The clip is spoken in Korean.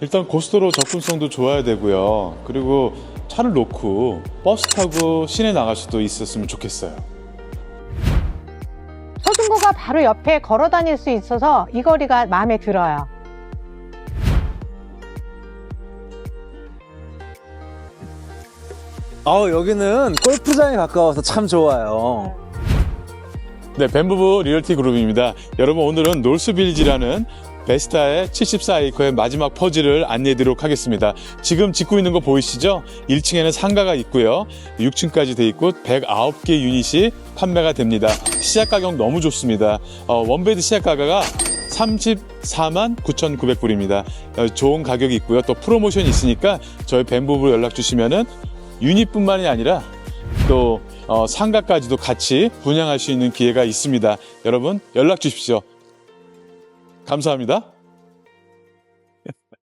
일단 고속도로 접근성도 좋아야 되고요. 그리고 차를 놓고 버스 타고 시내 나갈 수도 있었으면 좋겠어요. 서중구가 바로 옆에 걸어 다닐 수 있어서 이 거리가 마음에 들어요. 아 여기는 골프장에 가까워서 참 좋아요. 네, 벤부부 리얼티 그룹입니다. 여러분 오늘은 놀스빌지라는 베스타의 74에이커의 마지막 퍼즐을 안내해 드리도록 하겠습니다. 지금 짓고 있는 거 보이시죠? 1층에는 상가가 있고요. 6층까지 돼 있고 109개 유닛이 판매가 됩니다. 시작 가격 너무 좋습니다. 어, 원베드 시작 가격가 34만 9,900불입니다. 어, 좋은 가격이 있고요. 또 프로모션이 있으니까 저희 벤부부로 연락 주시면은 유닛뿐만이 아니라 또 어, 상가까지도 같이 분양할 수 있는 기회가 있습니다. 여러분 연락 주십시오. 감사합니다.